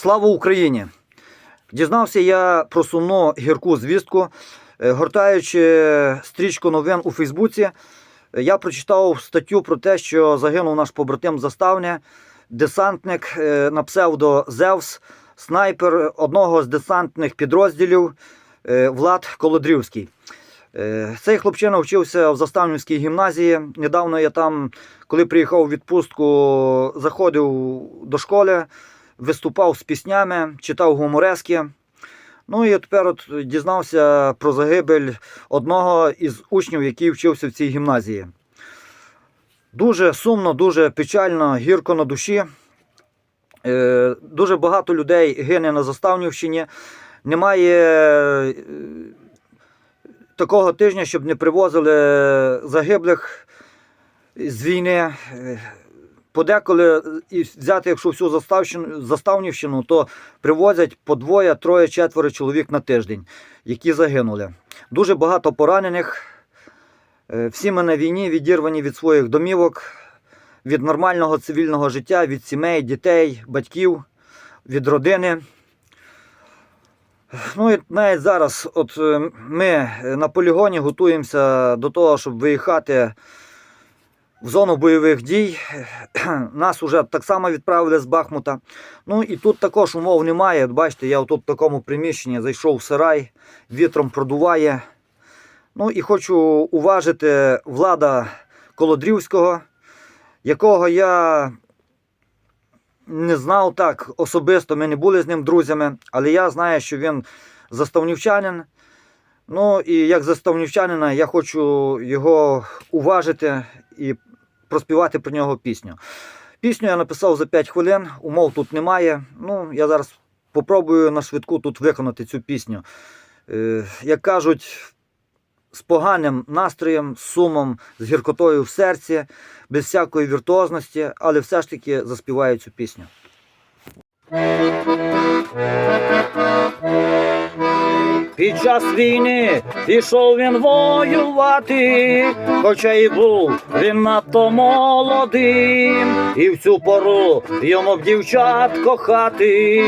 Слава Україні! Дізнався я про сумну гірку звістку. Е, Гортаючи стрічку новин у Фейсбуці, е, я прочитав статтю про те, що загинув наш побратим Заставня, десантник е, на псевдо Зевс, снайпер одного з десантних підрозділів Влад Колодрівський. Цей хлопчина вчився в Заставнівській гімназії. Недавно я там, коли приїхав у відпустку, заходив до школи, виступав з піснями, читав гуморески. Ну і тепер от дізнався про загибель одного із учнів, який вчився в цій гімназії. Дуже сумно, дуже печально, гірко на душі. Е, Дуже багато людей гине на Заставнівщині. Немає е, такого тижня, щоб не привозили загиблих з війни. Е, Подеколи і взяти, якщо всю Заставнівщину, то привозять по двоє, троє, четверо чоловік на тиждень, які загинули. Дуже багато поранених. Е, Всі ми на війні відірвані від своїх домівок, від нормального цивільного життя, від сімей, дітей, батьків, від родини. Ну і навіть зараз, от е, ми е, на полігоні готуємося до того, щоб виїхати в зону бойових дій. Нас вже так само відправили з Бахмута. Ну і тут також умов немає. Бачите, я тут в такому приміщенні зайшов в сарай, вітром продуває. Ну і хочу уважити влада Колодрівського, якого я не знав так особисто, ми не були з ним друзями, але я знаю, що він заставнівчанин. Ну і як заставнівчанина я хочу його уважити і проспівати про нього пісню. Пісню я написав за 5 хвилин, умов тут немає. Ну, я зараз попробую на швидку тут виконати цю пісню. Е, як кажуть, з поганим настроєм, з сумом, з гіркотою в серці, без всякої віртуозності, але все ж таки заспіваю цю пісню. Під час війни пішов він воювати, хоча й був він надто молодим, і в цю пору йому б дівчат кохати,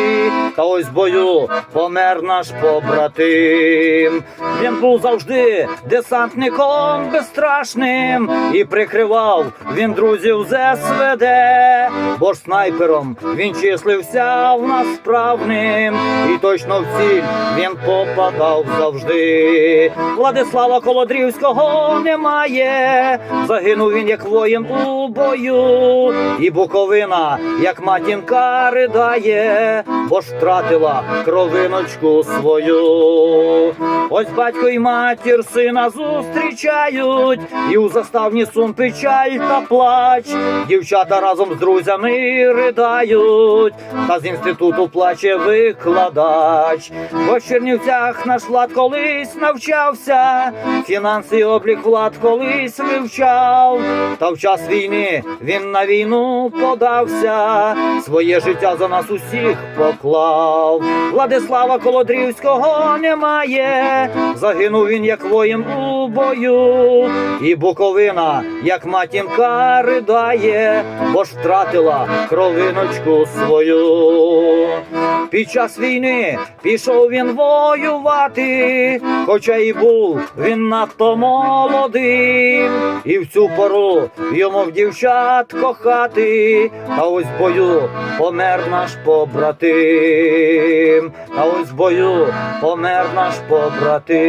та ось бою помер наш побратим. Він був завжди десантником безстрашним і прикривав він друзів з СВД, бо ж снайпером він числився в нас справним, і точно в ціль він попадав завжди. Владислава Колодрівського немає. Загинув він як воїн у бою, і Буковина, як матінка ридає, бо ж втратила кровиночку свою. Ось батько і матір сина зустрічають, і у заставні сум печаль та плач. Дівчата разом з друзями ридають, та з інституту плаче викладач. Бо в Чернівцях наш влад колись навчався, фінанси облік влад колись вивчав, та в час війни він на війну подався, своє життя за нас усіх поклав. Владислава Колодрівського немає, загинув він як воїн у бою, і Буковина, як матінка ридає, бо ж втратила кровиночку свою. Під час війни пішов він воювати, хоча й був він надто молодим, і в цю пору йому в дівчат кохати, та ось в бою помер наш побратим, та ось в бою помер наш побратим.